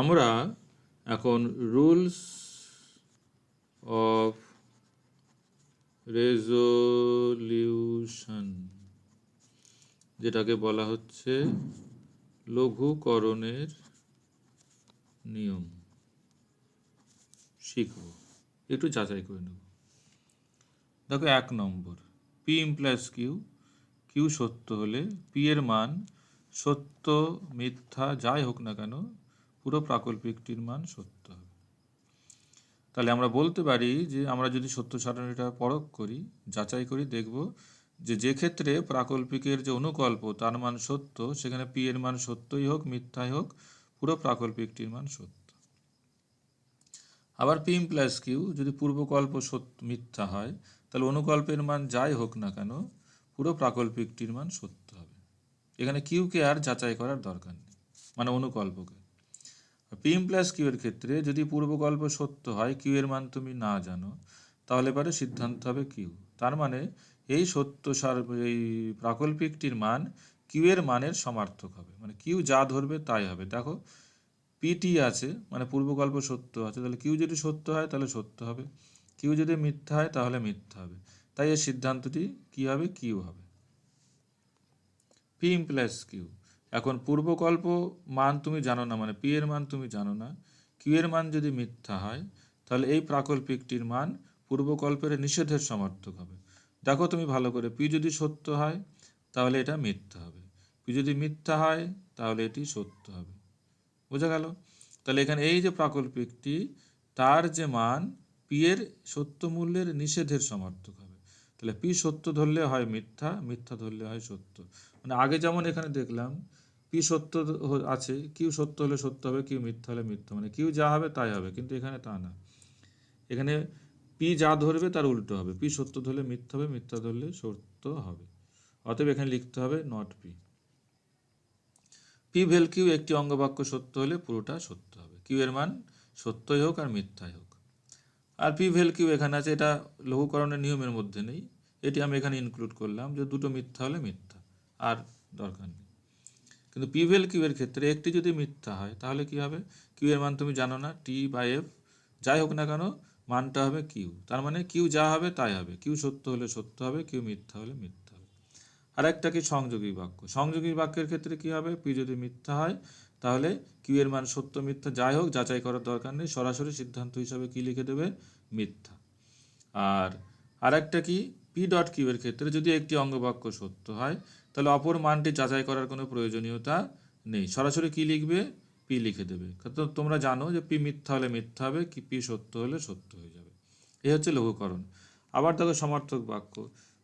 আমরা এখন rules of resolution, যেটাকে বলা হচ্ছে লঘুকরণের নিয়ম, শিখব। একটু যাচাই করে নেব। দেখো এক number P implies Q Q সত্য হলে পি এর মান সত্য, মিথ্যা যাই হোক না কেন পুরো প্রাকল্পিকটির মান সত্য হবে। তাহলে আমরা বলতে পারি যে আমরা যদি সত্য সারণীটা পরখ করি, যাচাই করি, দেখব যে যে ক্ষেত্রে প্রাকল্পিকের যে অনুকল্প তার মান সত্য, সেখানে পি এর মান সত্যই হোক, মিথ্যাই হোক, পুরো প্রাকল্পিকটির মান সত্য। আবার পি প্লাস কিউ যদি পূর্বকল্প সত্য, মিথ্যা হয়, তাহলে অনুকল্পের মান যাই হোক না কেন, পুরো প্রাকল্পিকটির মান সত্য হবে। এখানে কিউকে আর যাচাই করার দরকার নেই মানে অনুকল্পকে। পি প্লাস কিউ এর ক্ষেত্রে যদি পূর্বকল্প সত্য হয় কিউ এর মান তুমি না জানো, তাহলে পরে সিদ্ধান্ত হবে কিউ তার মানে এই সত্য সার এই প্রাকল্পিকটির মান কিউ এর মানের সমার্থক হবে। মানে কিউ যা ধরবে তাই হবে। দেখো পিটি আছে মানে পূর্বকল্প সত্য আছে, তাহলে কিউ যদি সত্য হয়, তাহলে সত্য হবে। কিউ যদি মিথ্যা হয়, তাহলে মিথ্যা হবে। তাই এর সিদ্ধান্তটি কি হবে? কিউ হবে। পি ইমপ্লাস কিউ এখন পূর্বকল্প মান তুমি জানো না মানে পি এর মান তুমি জানো না কিউ এর মান যদি মিথ্যা হয়, তাহলে এই প্রাকল্পিকটির মান পূর্বকল্পের নিষেধের সমর্থক হবে। দেখো তুমি ভালো করে, পি যদি সত্য হয়, তাহলে এটা মিথ্যা হবে। পি যদি মিথ্যা হয়, তাহলে এটি সত্য হবে। বোঝা গেল? তাহলে এখানে এই যে প্রাকল্পিকটি, তার যে মান পি এর সত্য মূল্যের নিষেধের সমর্থক হবে। তাহলে পি সত্য ধরলে হয় মিথ্যা মিথ্যা ধরলে হয় সত্য। মানে আগে যেমন এখানে দেখলাম পি সত্য আছে, কিউ সত্য হলে সত্য হবে, কিউ মিথ্যা হলে মিথ্যা মানে কিউ যা হবে তাই হবে, কিন্তু এখানে তা না। এখানে পি যা ধরবে তার উল্টো হবে, পি সত্য ধরলে মিথ্যা হবে, মিথ্যা ধরলে সত্য হবে। অতএব এখানে লিখতে হবে not P. P well Q একটি অঙ্গবাক্য সত্য হলে পুরোটা সত্য হবে। কিউ এর মান সত্যই হোক আর মিথ্যাই হোক। আর পি ভেল কিউ এখানে আছে, এটা লঘুকরণের নিয়মের মধ্যে নেই। এটি আমি এখানে ইনক্লুড করলাম যে দুটো মিথ্যা হলে মিথ্যা, আর দরকার নেই। কিন্তু পি ভেল কিউ এর ক্ষেত্রে একটি যদি মিথ্যা হয়, তাহলে কি হবে? কিউ এর মান তুমি জানো না টি বাই এফ যাই হোক না কেন, মানটা হবে কিউ তার মানে কিউ যা হবে তাই হবে। কিউ সত্য হলে সত্য হবে কিউ মিথ্যা হলে মিথ্যা হবে। আর একটা কি? সংযোগী বাক্য। সংযোগী বাক্যের ক্ষেত্রে কি হবে? পি যদি মিথ্যা হয়, তাহলে কিউ এর মান সত্য, মিথ্যা, যাই হোক, যাচাই করার দরকার নেই। সরাসরি সিদ্ধান্ত হিসাবে কি লিখে দেবে? মিথ্যা। আর আরেকটা কি? পি ডট কিউ এর ক্ষেত্রে যদি একটি অঙ্গবাক্য সত্য হয়, তাহলে অপর মানটি যাচাই করার কোনো প্রয়োজনীয়তা নেই। সরাসরি কি লিখবে? পি লিখে দেবে। তোমরা জানো যে পি মিথ্যা হলে মিথ্যা হবে, কি পি সত্য হলে সত্য হয়ে যাবে। এই হচ্ছে লঘুকরণ। আবার দেখো সমার্থক বাক্য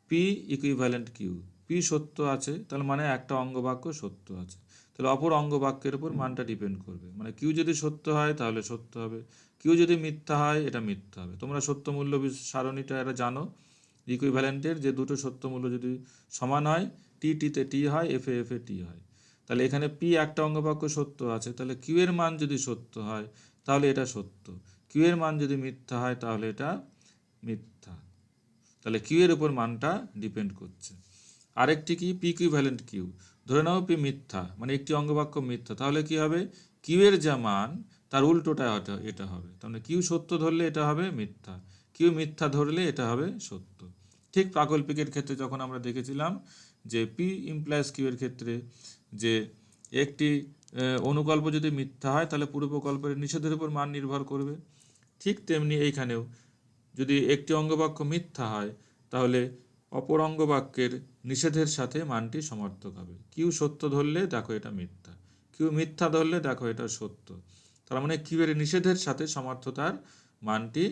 পি ইকুইভ্যালেন্ট কিউ পি সত্য আছে, তাহলে মানে একটা অঙ্গবাক্য সত্য আছে। তাহলে অপর অঙ্গবাক্যের উপর মানটা ডিপেন্ড করবে। মানে কিউ যদি সত্য হয়, তাহলে সত্য হবে। কিউ যদি মিথ্যা হয়, এটা মিথ্যা হবে। তোমরা সত্য মূল্য সারণীটা এরা জানো। ইকুইভ্যালেন্টের যে দুটো সত্য মূল্য যদি সমান হয় টি টিতে টি হয় এফ এ এফ এ টি হয়। তাহলে এখানে পি একটা অঙ্গবাক্য সত্য আছে, তাহলে কিউ এর মান যদি সত্য হয়, তাহলে এটা সত্য। কিউ এর মান যদি মিথ্যা হয়, তাহলে এটা মিথ্যা। তাহলে কিউ এর উপর মানটা ডিপেন্ড করছে। আরেকটি কি? পি ইকুইভ্যালেন্ট কিউ ধরে নাও পি মিথ্যা মানে একটি অঙ্গবাক্য মিথ্যা, তাহলে কি হবে? কিউ এর যা মান, তার উল্টোটা এটা- হবে। তার মানে কিউ সত্য ধরলে এটা হবে মিথ্যা কিউ মিথ্যা ধরলে এটা হবে সত্য। ঠিক প্রাকল্পিকের ক্ষেত্রে যখন আমরা দেখেছিলাম যে পি ইমপ্লাইজ কিউ এর ক্ষেত্রে যে একটি অনুকল্প যদি মিথ্যা হয়, তাহলে পূর্বকল্পের নিষেধের উপর মান নির্ভর করবে। ঠিক তেমনি এইখানেও যদি একটি অঙ্গবাক্য মিথ্যা হয়, তাহলে অপর অঙ্গবাক্যের নিষেধের সাথে মানটি সমর্থক হবে। কিউ সত্য ধরলে দেখো এটা মিথ্যা। কিউ মিথ্যা ধরলে দেখো এটা সত্য। তার মানে কিউ এর নিষেধের সাথে সমর্থতার মানটি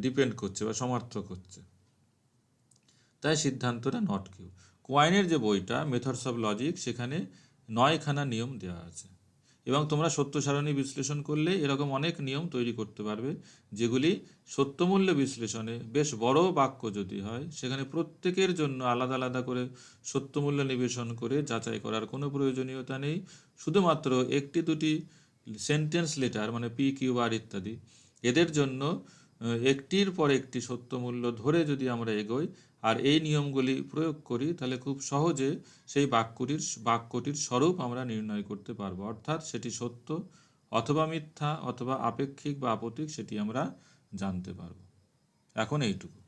ডিপেন্ড করছে বা সমর্থক হচ্ছে। তাই সিদ্ধান্তটা নট কিউ কোয়াইনের যে বইটা মেথডস অফ লজিক সেখানে নয়খানা নিয়ম দেওয়া আছে। এবং তোমরা সত্য সারণী বিশ্লেষণ করলে এরকম অনেক নিয়ম তৈরি করতে পারবে, যেগুলি সত্যমূল্য বিশ্লেষণে বেশ বড় বাক্য যদি হয়, সেখানে প্রত্যেকের জন্য আলাদা আলাদা করে সত্যমূল্য নিবেশন করে যাচাই করার কোনো প্রয়োজনীয়তা নেই। শুধুমাত্র একটি দুটি সেন্টেন্স লেটার মানে পি কিউ আর ইত্যাদি, এদের জন্য একটির পর একটি সত্য মূল্য ধরে যদি আমরা এগোই আর এই নিয়মগুলি প্রয়োগ করি, তাহলে খুব সহজে সেই বাক্যটির বাক্যটির স্বরূপ আমরা নির্ণয় করতে পারব। অর্থাৎ সেটি সত্য অথবা মিথ্যা অথবা আপেক্ষিক বা আপতিক, সেটি আমরা জানতে পারব। এখন এইটুকু।